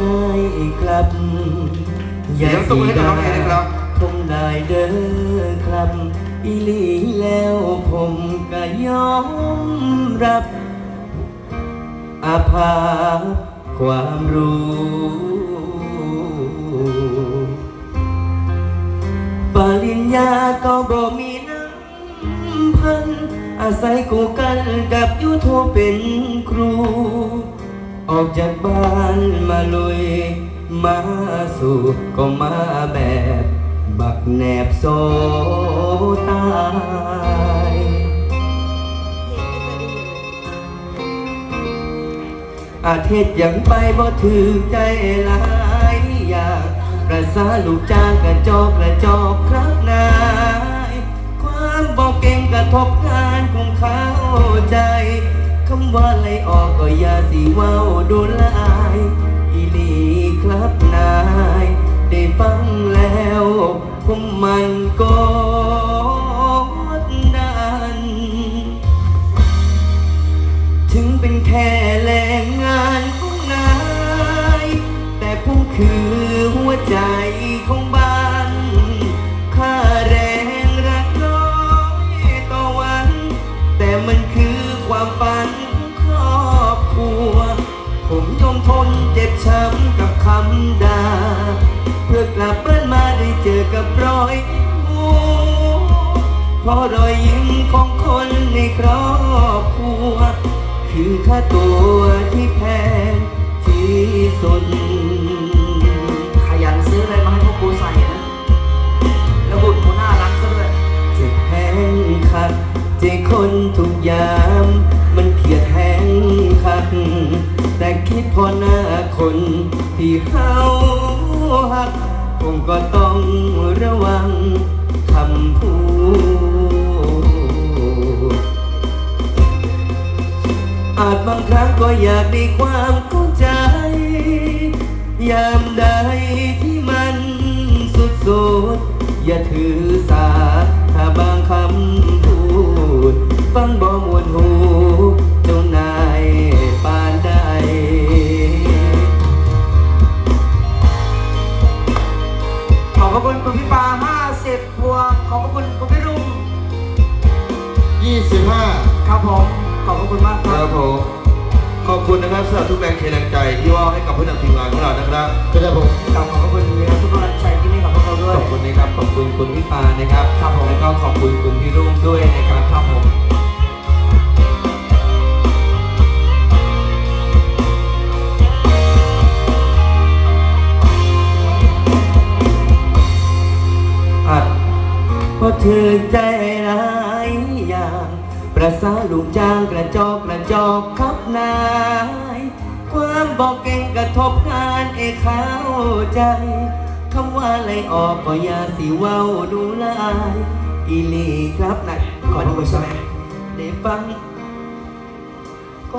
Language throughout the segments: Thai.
นายครับเสียงตบมือให้กับน้องเอนะครับ ผมได้เด้อครับ อีหลีแล้วผมก็ยอมรับ อาภาพความรู้ ปริญญาก็บ่มีน้ำพัน อาศัยกูกันกับยูทูบเป็นครู ออกจากบ้านมาลุย มาสู่ก็มาแบบ บักแนบโซตายอาเทิตย์ยังไปบ่ถือใจหลายอย่างประสาลูกจ้างกระจอกกระจอกครับนายความบอกเก่งกระทบงานคงเขาใจำว่าไล่ออกก็อย่าสิเว้าดูลายอีลีครับนาย ได้ฟังแล้ว ผมมันก็ กับรอยยิ้มเพราะรอยยิ้มของคนในครอบครัว คือค่าตัวที่แพงที่สุดขยันซื้ออะไรมาให้พวกกูใส่นะ แล้วบุตรกูน่ารักซะด้วยเจ็บแห้งคักใจคนทุกยาม มันเขียดแห้งคัก แต่คิดพอหน้าคนที่เฮาหัก ผมก็ต้องระวังคำพูดอาจบางครั้งก็อยากได้ความเข้าใจ ยามใดที่มันสุดสุดๆอย่าถือสา 25 ครับผม ขอบพระคุณมากคครัรับบผมขอบคุณนะครับสำหรับทุกแรงเชียร์แรงใจที่ว่าให้กับผู้นำทีมงานของเรานะครับครับผมขอบขอบพระคุณนะครับทุกกำลังใจที่มีกับพวกเราด้วขยอบคุณนะครับ ขอบคุณคุณพี่ปานะครับครับผม แล้วก็ขอบคุณคุณพี่รุ่งด้วยนะครับครับผมอัดเพราะเธอใจร้าย อย่างประสาลูกจ้างกระจอกกระจอกครับนายความบอกเก่งกระทบงานเอเข้าใจคำว่าไล่ออกก็อย่าสิเว้าดูลายอีลีครับนะก่อนดูใช่ไหมได้ฟังก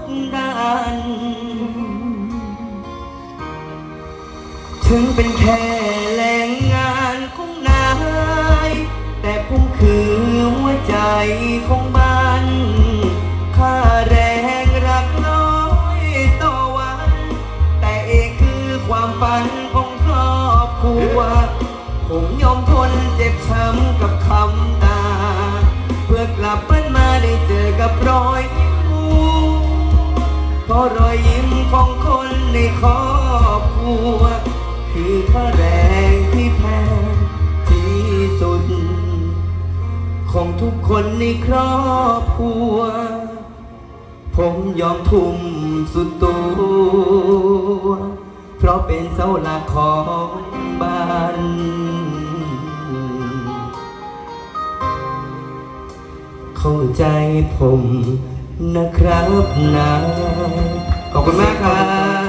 ดดัน ถึงเป็นแค่แรงงานของนาย แต่ผม คือหัวใจของบ้านค่าแรงรักน้อยต่อวัน แต่เอกคือความฝันของครอบครัว ผมยอมทนเจ็บช้ำกับคำด่าเพื่อกลับบ้านมาได้เจอกับรอยยิ้มเพราะรอยยิ้มของคนในครอบครัว คือค่าแรง ในครอบครัว ผมยอมทุ่มสุดตัว เพราะเป็นเสาหลักของบ้าน เข้าใจผมนะครับนะขอบคุณมากครับ